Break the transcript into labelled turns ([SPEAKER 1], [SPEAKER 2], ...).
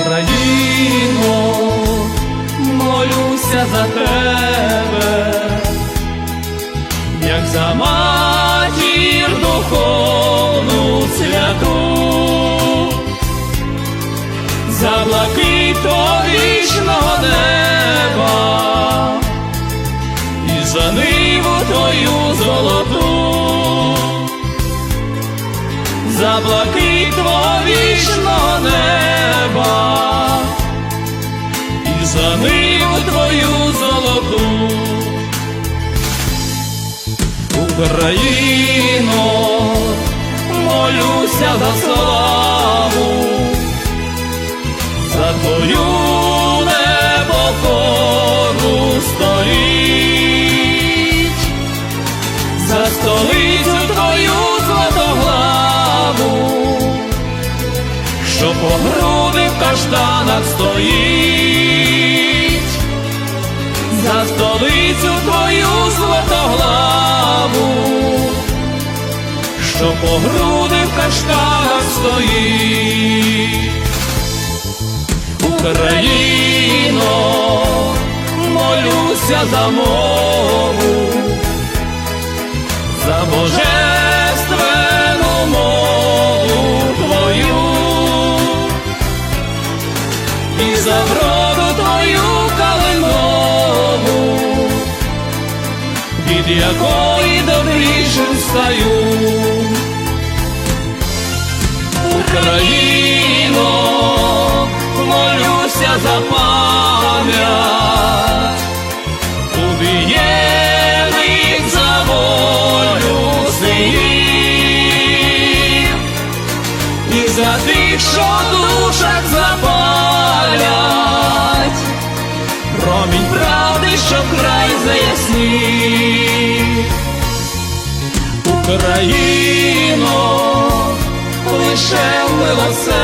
[SPEAKER 1] Україно, молюся за тебе, як за матір духовну святу, за блакито вічного неба і за ниву твою золоту, за блакитво твою золоту. Україно, молюся за славу, за твою непокору стоїть, за столицю твою златоглаву, що по груди в каштанах стоїть, за столицю твою златоглаву, що по груди в каштанах стоїть. Україно, молюся за мову, за божественну мову і за вроду твою калинову, від якої добрішим стаю. Україно, молюся за пам'ять убієних за волю синів і за тих, що душах запалять, промінь правди, що край заяснів. Україно, лише милосердя